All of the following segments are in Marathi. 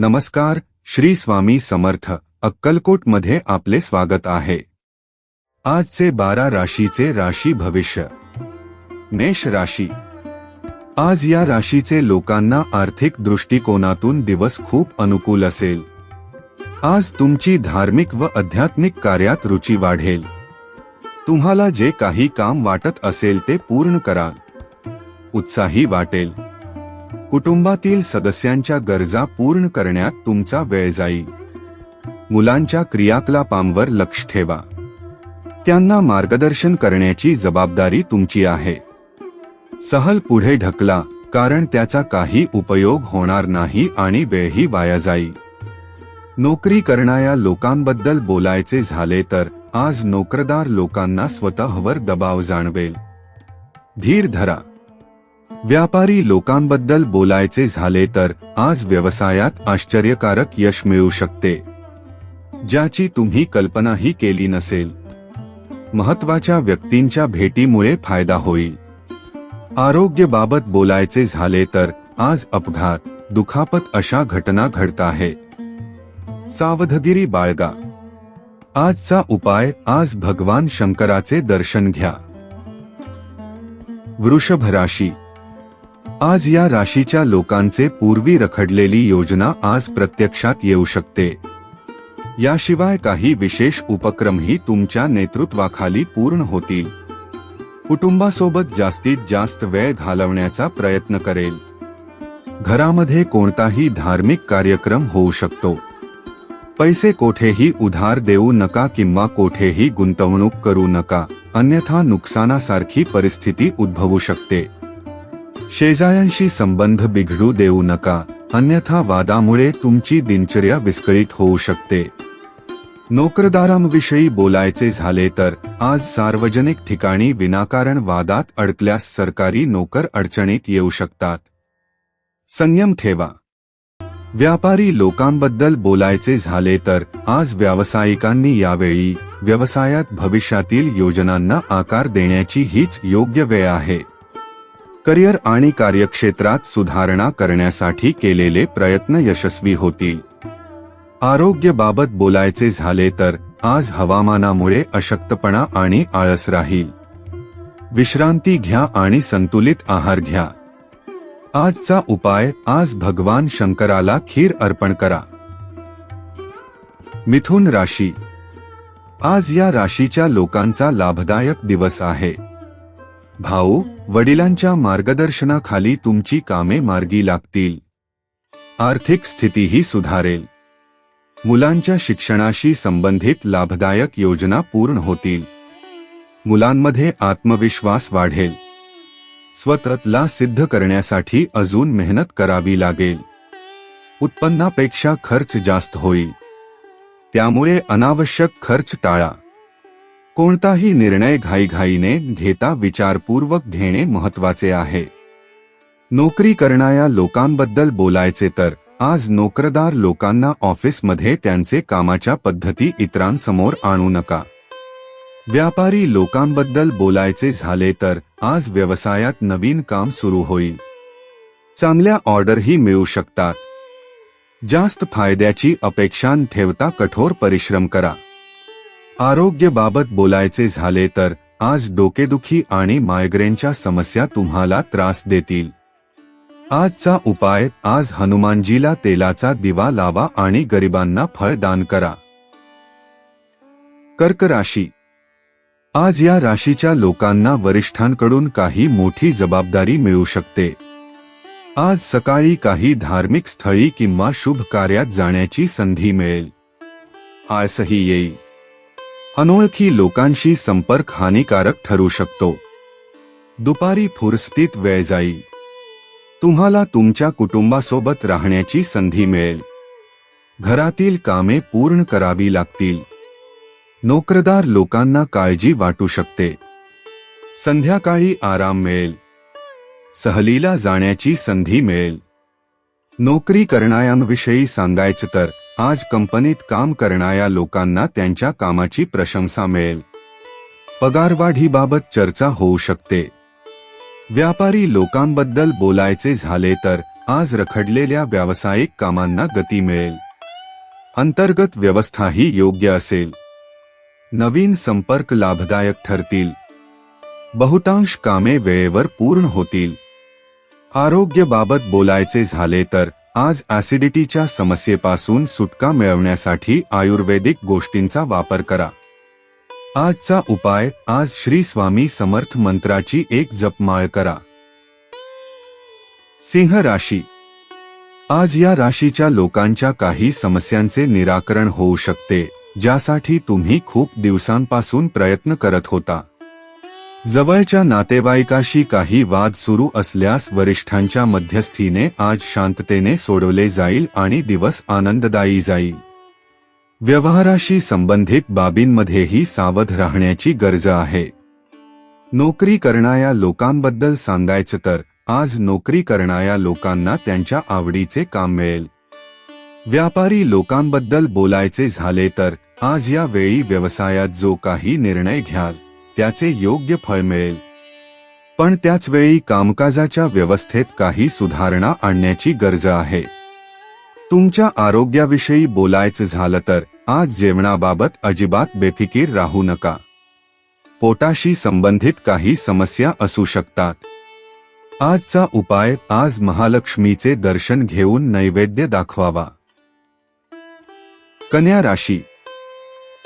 नमस्कार, श्री स्वामी समर्थ अक्कलकोटमध्ये आपले स्वागत आहे. आजचे बारा राशीचे राशी भविष्य. मेष राशी. आज या राशीचे लोकांना आर्थिक दृष्टिकोनातून दिवस खूप अनुकूल असेल. आज तुमची धार्मिक व आध्यात्मिक कार्यात रुची वाढेल. तुम्हाला जे काही काम वाटत असेल ते पूर्ण कराल. उत्साही वाटेल. कुटुंबातील सदस्यांच्या गरजा पूर्ण करण्यात तुमचा वेळ जाईल. मुलांच्या क्रियाकलापांवर लक्ष ठेवा. त्यांना मार्गदर्शन करण्याची जबाबदारी तुमची आहे. सहल पुढे ढकला कारण त्याचा काही उपयोग होणार नाही आणि वेळही वाया जाईल. नोकरी करणाऱ्या लोकांबद्दल बोलायचे झाले तर आज नोकरदार लोकांना स्वतःवर दबाव जाणवेल. धीर धरा. व्यापारी लोकांबद्दल बोलायचे झाले तर आज व्यवसायात आश्चर्यकारक यश मिळू शकते. ज्याची तुम्ही कल्पनाही केली नसेल. महत्त्वाच्या व्यक्तींच्या भेटीमुळे फायदा होईल. आरोग्याबाबत बोलायचे झाले तर आज अपघात दुखापत अशा घटना घडत आहेत. सावधगिरी बाळगा. आजचा उपाय आज भगवान शंकराचे दर्शन घ्या. वृषभ राशी. आज या राशीच्या लोकांचे पूर्वी रखडलेली योजना आज प्रत्यक्षात येऊ शकते. याशिवाय काही विशेष उपक्रमही तुमच्या नेतृत्वाखाली पूर्ण होतील. कुटुंबासोबत जास्तीत जास्त वेळ घालवण्याचा प्रयत्न करेल. घरामध्ये कोणताही धार्मिक कार्यक्रम होऊ शकतो. पैसे कोठेही उधार देऊ नका किंवा कोठेही गुंतवणूक करू नका अन्यथा नुकसानासारखी परिस्थिती उद्भवू शकते. शेजाऱ्यांशी संबंध बिघडू देऊ नका अन्यथा वादामुळे तुमची दिनचर्या विस्कळीत होऊ शकते. नोकरदारांविषयी बोलायचे झाले तर आज सार्वजनिक ठिकाणी विनाकारण वादात अडकल्यास सरकारी नोकर अडचणीत येऊ शकतात. संयम ठेवा. व्यापारी लोकांबद्दल बोलायचे झाले तर आज व्यावसायिकांनी यावेळी व्यवसायात भविष्यातील योजनांना आकार देण्याची हीच योग्य वेळ आहे. करिअर आणि कार्यक्षेत्रात सुधारणा करण्यासाठी केलेले प्रयत्न यशस्वी होतील. आरोग्यबाबत बोलायचे झाले तर आज हवामानामुळे अशक्तपणा आणि आळस राहील. विश्रांती घ्या आणि संतुलित आहार घ्या. आजचा उपाय आज भगवान शंकराला खीर अर्पण करा. मिथुन राशी. आज या राशीच्या लोकांचा लाभदायक दिवस आहे. भाऊ वडिलांच्या मार्गदर्शनाखाली तुमची कामे मार्गी लागतील. आर्थिक स्थितीही सुधारेल. मुलांच्या शिक्षणाशी संबंधित लाभदायक योजना पूर्ण होतील. मुलांमध्ये आत्मविश्वास वाढेल. स्वतःला सिद्ध करण्यासाठी अजून मेहनत करावी लागेल. उत्पन्नापेक्षा खर्च जास्त होईल. त्यामुळे अनावश्यक खर्च टाळा. कोणताही निर्णय घाईघाईने घेता विचारपूर्वक घेणे महत्त्वाचे आहे. नोकरी करणाऱ्या लोकांबद्दल बोलायचे तर आज नोकरदार लोकांना ऑफिसमध्ये त्यांचे कामाच्या पद्धती इतरांसमोर आणू नका. व्यापारी लोकांबद्दल बोलायचे झाले तर आज व्यवसायात नवीन काम सुरू होईल. चांगल्या ऑर्डरही मिळू शकतात. जास्त फायद्याची अपेक्षा ठेवता कठोर परिश्रम करा. आरोग्यबाबत बोलायचे झाले तर आज डोकेदुखी आणि मायग्रेनच्या समस्या तुम्हाला त्रास देतील. आजचा उपाय आज हनुमानजीला तेलाचा दिवा लावा आणि गरिबांना फळ दान करा. कर्क राशी. आज या राशीच्या लोकांना वरिष्ठांकडून काही मोठी जबाबदारी मिळू शकते. आज सकाळी काही धार्मिक स्थळी किंवा शुभ कार्यात जाण्याची संधी मिळेल. आसही येईल. अनोळखी लोकांशी संपर्क हानिकारक ठरू शकतो. दुपारी फुरस्तीत वेळ जाईल तुम्हाला तुमच्या कुटुंबासोबत राहण्याची संधी मिळेल. घरातील कामे पूर्ण करावी लागतील. नोकरदार लोकांना काळजी वाटू शकते. संध्याकाळी आराम मिळेल. सहलीला जाण्याची संधी मिळेल. नोकरी करणाऱ्यांविषयी सांगायचं तर आज कंपनीत काम करणाऱ्या लोकांना त्यांच्या कामाची प्रशंसा मिळेल. पगारवाढीबाबत चर्चा होऊ शकते. व्यापारी लोकांबद्दल बोलायचे झाले तर आज रखडलेल्या व्यावसायिक कामांना गती मिळेल. अंतर्गत व्यवस्थाही योग्य असेल. नवीन संपर्क लाभदायक ठरतील. बहुतांश कामे वेळेवर पूर्ण होतील. आरोग्याबाबत बोलायचे झाले तर आज ऍसिडिटीच्या समस्येपासून सुटका मिळवण्यासाठी आयुर्वेदिक गोष्टींचा वापर करा. आजचा उपाय आज श्री स्वामी समर्थ मंत्राची एक जपमाळ करा. सिंह राशी. आज या राशीच्या लोकांच्या काही समस्यांचे निराकरण होऊ शकते ज्यासाठी तुम्ही खूप दिवसांपासून प्रयत्न करत होता. जवळच्या नातेवाईकाशी काही वाद सुरू असल्यास वरिष्ठांच्या मध्यस्थीने आज शांततेने सोडवले जाईल आणि दिवस आनंददायी जाईल. व्यवहाराशी संबंधित बाबींमध्येही सावध राहण्याची गरज आहे. नोकरी करणाऱ्या लोकांबद्दल सांगायचं तर आज नोकरी करणाऱ्या लोकांना त्यांच्या आवडीचे काम मिळेल. व्यापारी लोकांबद्दल बोलायचे झाले तर आज या वेळी व्यवसायात जो काही निर्णय घ्याल. त्याचे योग्य फळ मिळेल. पण त्याच वेळी कामकाजाच्या व्यवस्थेत काही सुधारणा आणण्याची गरज आहे. तुमच्या आरोग्याविषयी बोलायचं झालं तर आज जेवणाबाबत अजिबात बेफिकीर राहू नका. पोटाशी संबंधित काही समस्या असू शकतात. आजचा उपाय आज महालक्ष्मीचे दर्शन घेऊन नैवेद्य दाखवावा. कन्या राशी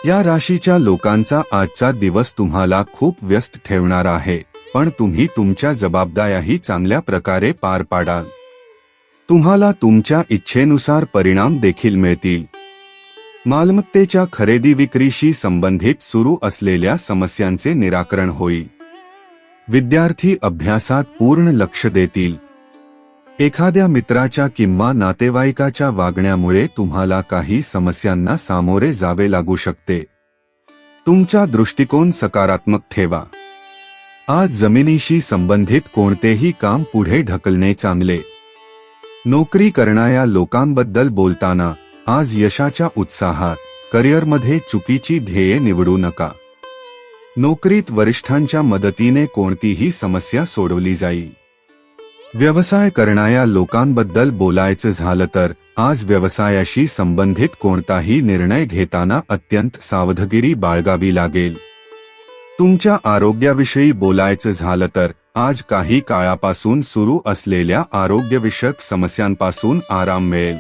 या राशीच्या लोकांचा आजचा दिवस तुम्हाला खूप व्यस्त ठेवणार आहे पण तुम्ही तुमच्या जबाबदाऱ्याही चांगल्या प्रकारे पार पाडाल. तुम्हाला तुमच्या इच्छेनुसार परिणाम देखील मिळतील. मालमत्तेच्या खरेदी विक्रीशी संबंधित सुरू असलेल्या समस्यांचे निराकरण होईल. विद्यार्थी अभ्यासात पूर्ण लक्ष देतील. एखाद्या मित्राच्या किंवा नातेवाईकाच्या वागण्यामुळे तुम्हाला काही समस्यांना सामोरे जावे लागू शकते. तुमचा दृष्टिकोन सकारात्मक ठेवा. आज जमिनीशी संबंधित कोणतेही काम पुढे ढकलणे चांगले. नोकरी करणाऱ्या लोकांबद्दल बोलताना आज यशाच्या उत्साहात करिअरमध्ये चुकीची ध्येये निवडू नका. नोकरीत वरिष्ठांच्या मदतीने कोणतीही समस्या सोडवली जाईल व्यवसाय करणाऱ्या लोकांबद्दल बोलायचं झालं तर आज व्यवसायाशी संबंधित कोणताही निर्णय घेताना अत्यंत सावधगिरी बाळगावी लागेल. तुमच्या आरोग्याविषयी बोलायचं झालं तर आज काही काळापासून सुरू असलेल्या आरोग्यविषयक समस्यांपासून आराम मिळेल.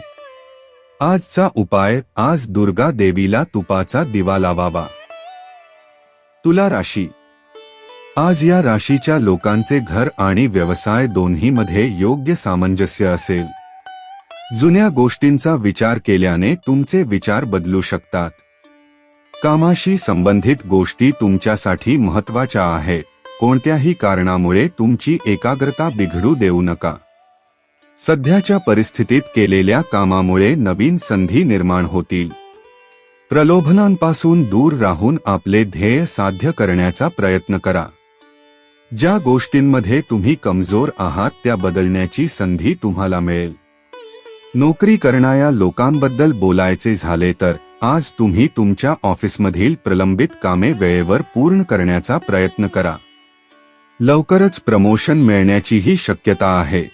आजचा उपाय आज दुर्गा देवीला तुपाचा दिवा लावावा. तुला राशी आज या राशीच्या लोकांचे घर आणि व्यवसाय दोन्हीमध्ये योग्य सामंजस्य असेल. जुन्या गोष्टींचा विचार केल्याने तुमचे विचार बदलू शकतात. कामाशी संबंधित गोष्टी तुमच्यासाठी महत्त्वाच्या आहेत. कोणत्याही कारणामुळे तुमची एकाग्रता बिघडू देऊ नका. सध्याच्या परिस्थितीत केलेल्या कामामुळे नवीन संधी निर्माण होतील. प्रलोभनांपासून दूर राहून आपले ध्येय साध्य करण्याचा प्रयत्न करा. ज्या गोष्टींमध्ये तुम्ही कमजोर आहात त्या बदलण्याची संधी तुम्हाला मिळेल. नोकरी करणाऱ्या लोकांबद्दल बोलायचे झाले तर आज तुम्ही तुमच्या ऑफिसमधील प्रलंबित कामे वेळेवर पूर्ण करण्याचा प्रयत्न करा. लवकरच प्रमोशन मिळण्याचीही शक्यता आहे.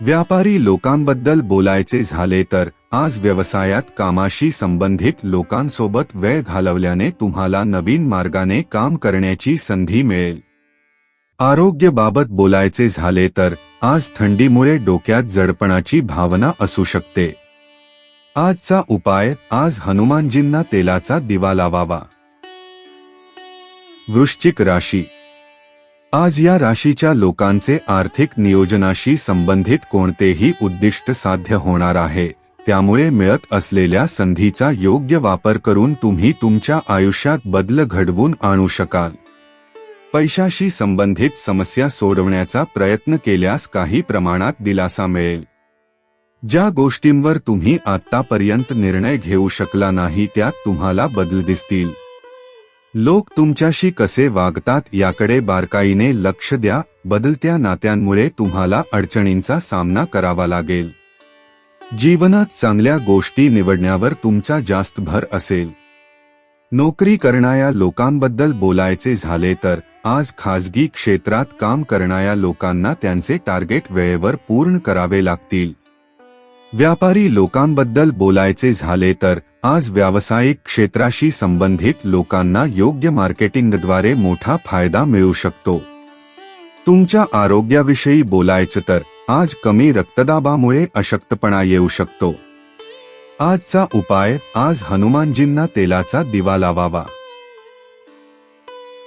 व्यापारी लोकांबद्दल बोलायचे झाले तर आज व्यवसायात कामाशी संबंधित लोकांसोबत वेळ घालवल्याने तुम्हाला नवीन मार्गाने काम करण्याची संधी मिळेल. आरोग्याबाबत बोलायचे झाले तर आज थंडीमुळे डोक्यात जडपणाची भावना असू शकते. आजचा उपाय आज हनुमानजींना तेलाचा दिवा लावावा. वृश्चिक राशी. आज या राशीच्या लोकांचे आर्थिक नियोजनाशी संबंधित कोणतेही उद्दिष्ट साध्य होणार आहे त्यामुळे मिळत असलेल्या संधीचा योग्य वापर करून तुम्ही तुमच्या आयुष्यात बदल घडवून आणू शकाल. पैशाशी संबंधित समस्या सोडवण्याचा प्रयत्न केल्यास काही प्रमाणात दिलासा मिळेल. ज्या गोष्टींवर तुम्ही आतापर्यंत निर्णय घेऊ शकला नाही त्यात तुम्हाला बदल दिसतील. लोक तुमच्याशी कसे वागतात याकडे बारकाईने लक्ष द्या बदलत्या नात्यांमुळे तुम्हाला अडचणींचा सामना करावा लागेल. जीवनात चांगल्या गोष्टी निवडण्यावर तुमचा जास्त भर असेल. नोकरी करणाऱ्या लोकांबद्दल बोलायचे झाले तर आज खाजगी क्षेत्रात काम करणाऱ्या लोकांना त्यांचे टार्गेट वेळेवर पूर्ण करावे लागतील. व्यापारी लोकांबद्दल बोलायचे झाले तर आज व्यावसायिक क्षेत्राशी संबंधित लोकांना योग्य मार्केटिंगद्वारे मोठा फायदा मिळू शकतो. तुमच्या आरोग्याविषयी बोलायचं तर आज कमी रक्तदाबामुळे अशक्तपणा येऊ शकतो. आजचा उपाय आज हनुमानजींना तेलाचा दिवा लावावा.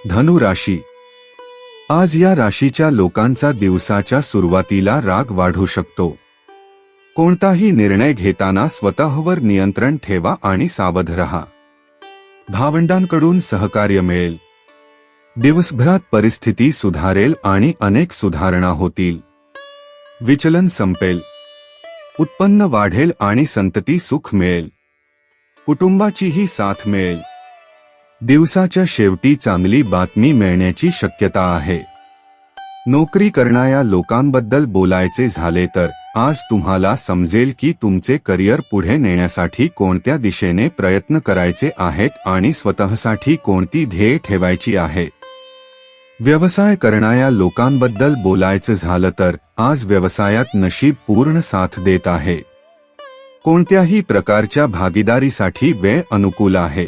धनु राशी. आज या राशीच्या लोकांचा दिवसाच्या सुरुवातीला राग वाढू शकतो. कोणताही निर्णय घेताना स्वतःवर नियंत्रण ठेवा आणि सावध रहा. भावंडांकडून सहकार्य मिळेल. दिवसभरात परिस्थिती सुधारेल आणि अनेक सुधारणा होतील. विचलन संपेल. उत्पन्न वाढेल आणि संतती सुख मिळेल. कुटुंबाचीही साथ मिळेल. दिवसाच्या शेवटी चांगली बातमी मिळण्याची शक्यता आहे. नोकरी करणाऱ्या लोकांबद्दल बोलायचे झाले तर आज तुम्हाला समजेल की तुमचे करिअर पुढे नेण्यासाठी कोणत्या दिशेने प्रयत्न करायचे आहेत आणि स्वतःसाठी कोणती ध्येय ठेवायची आहेत व्यवसाय करणाऱ्या लोकांबद्दल बोलायचं झालं तर आज व्यवसायात नशीब पूर्ण साथ देत आहे. कोणत्याही प्रकारच्या भागीदारीसाठी वेळ अनुकूल आहे.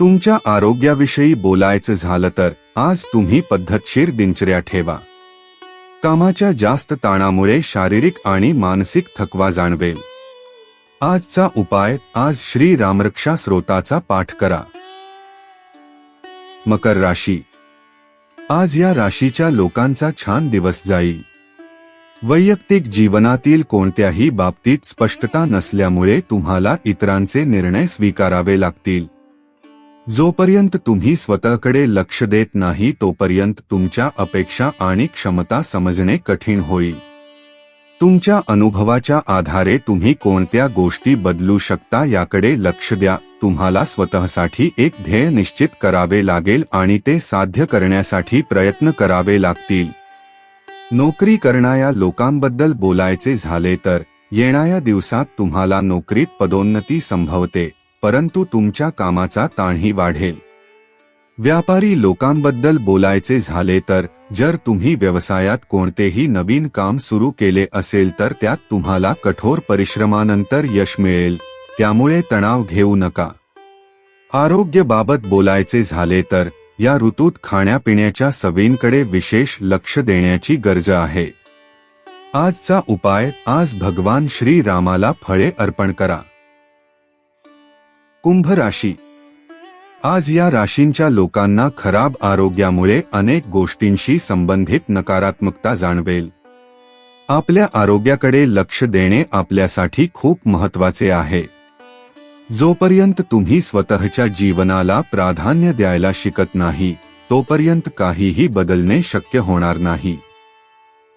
तुमच्या आरोग्याविषयी बोलायचं झालं तर आज तुम्ही पद्धतशीर दिनचर्या ठेवा. कामाच्या जास्त ताणामुळे शारीरिक आणि मानसिक थकवा जाणवेल. आजचा उपाय आज श्री रामरक्षा स्रोताचा पाठ करा. मकर राशी आज या राशीच्या लोकांचा छान दिवस जाईल. वैयक्तिक जीवनातील कोणत्याही बाबतीत स्पष्टता नसल्यामुळे तुम्हाला इतरांचे निर्णय स्वीकारावे लागतील. जोपर्यंत तुम्ही स्वतःकडे लक्ष देत नाही तोपर्यंत तुमच्या अपेक्षा आणि क्षमता समजणे कठीण होईल. तुमच्या अनुभवाच्या आधारे तुम्ही कोणत्या गोष्टी बदलू शकता याकडे लक्ष द्या. तुम्हाला स्वतःसाठी एक ध्येय निश्चित करावे लागेल आणि ते साध्य करण्यासाठी प्रयत्न करावे लागतील. नोकरी करणाऱ्या लोकांबद्दल बोलायचे झाले तर येणाऱ्या दिवसात तुम्हाला नोकरीत पदोन्नती संभवते परंतु तुमच्या कामाचा ताणही वाढेल. व्यापारी लोकांबद्दल बोलायचे झाले तर जर तुम्ही व्यवसायात कोणतेही नवीन काम सुरू केले असेल तर त्यात तुम्हाला कठोर परिश्रमानंतर यश मिळेल त्यामुळे तणाव घेऊ नका. आरोग्यबाबत बोलायचे झाले तर या ऋतूत खाण्यापिण्याच्या सवयींकडे विशेष लक्ष देण्याची गरज आहे. आजचा उपाय आज भगवान श्री रामाला फळे अर्पण करा. कुंभ राशी आज या राशींच्या लोकांना खराब आरोग्यामुळे अनेक गोष्टींशी संबंधित नकारात्मकता जाणवेल. आपल्या आरोग्याकडे लक्ष देणे आपल्यासाठी खूप महत्त्वाचे आहे. जोपर्यंत तुम्ही स्वतःच्या जीवनाला प्राधान्य द्यायला शिकत नाही तोपर्यंत काहीही बदलणे शक्य होणार नाही.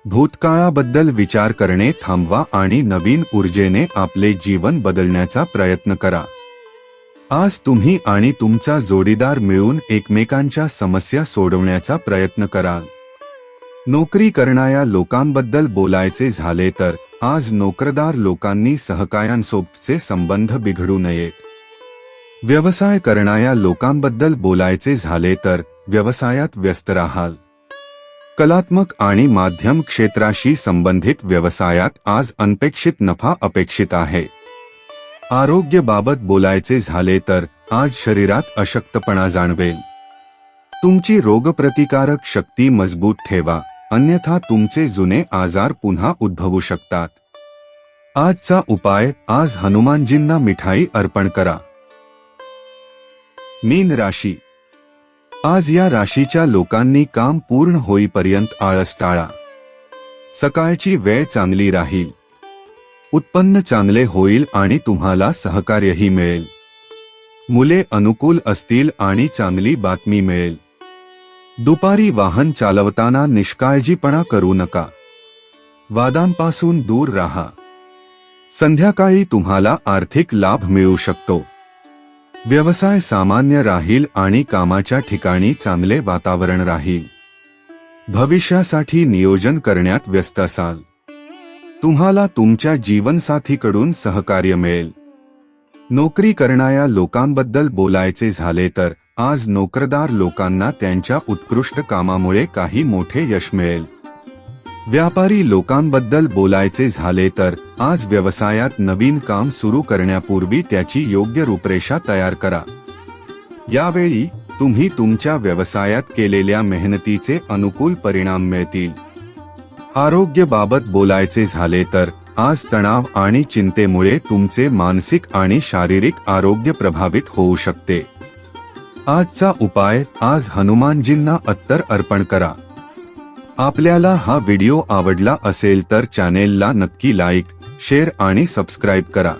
भूतकाळाबद्दल विचार करणे थांबवा आणि नवीन ऊर्जेने आपले जीवन बदलण्याचा प्रयत्न करा. आज तुम्ही आणि तुमचा जोडीदार मिळून एकमेकांच्या समस्या सोडवण्याचा प्रयत्न कराल. नोकरी करणाऱ्या लोकांबद्दल बोलायचे झाले तर आज नोकरदार लोकांनी सहकायांसोबतचे संबंध बिघडू नयेत. व्यवसाय करणाऱ्या लोकांबद्दल बोलायचे झाले तर व्यवसायात व्यस्त राहाल. कलात्मक आणि माध्यम क्षेत्राशी संबंधित व्यवसायात आज अनपेक्षित नफा अपेक्षित आहे. आरोग्यबाबत बोलायचे झाले तर आज शरीरात अशक्तपणा जाणवेल. तुमची रोगप्रतिकारक शक्ती मजबूत ठेवा अन्यथा तुमचे जुने आजार पुन्हा उद्भवू शकतात. आजचा उपाय आज हनुमानजींना मिठाई अर्पण करा. मीन राशी. आज या राशीच्या लोकांनी काम पूर्ण होईपर्यंत आळस टाळा. सकाळची वेळ चांगली राहील. उत्पन्न चांगले होईल आणि तुम्हाला सहकार्यही मिळेल. मुले अनुकूल असतील आणि चांगली बातमी मिळेल. दुपारी वाहन चालवताना निष्काळजीपणा करू नका. वादांपासून दूर राहा. संध्याकाळी तुम्हाला आर्थिक लाभ मिळू शकतो. व्यवसाय सामान्य राहील आणि कामाच्या ठिकाणी चांगले वातावरण राहील. भविष्यासाठी नियोजन करण्यात व्यस्त असाल. तुम्हाला तुमच्या जीवनसाथीकडून सहकार्य मिळेल. नोकरी करणाऱ्या लोकांबद्दल बोलायचे झाले तर आज नोकरदार लोकांना त्यांच्या उत्कृष्ट कामामुळे काही मोठे यश मिळेल. व्यापारी लोकांबद्दल बोलायचे झाले तर आज व्यवसायात नवीन काम सुरू करण्यापूर्वी त्याची योग्य रूपरेषा तयार करा. यावेळी तुम्ही तुमच्या व्यवसायात केलेल्या मेहनतीचे अनुकूल परिणाम मिळतील. आरोग्याबाबत बोलायचे झाले तर आज तणाव आणि चिंतेमुळे तुमचे मानसिक आणि शारीरिक आरोग्य प्रभावित होऊ शकते. आजचा उपाय आज हनुमानजींना अत्तर अर्पण करा. आपल्याला हा व्हिडिओ आवडला असेल तर चॅनेलला नक्की लाईक शेअर आणि सबस्क्राईब करा.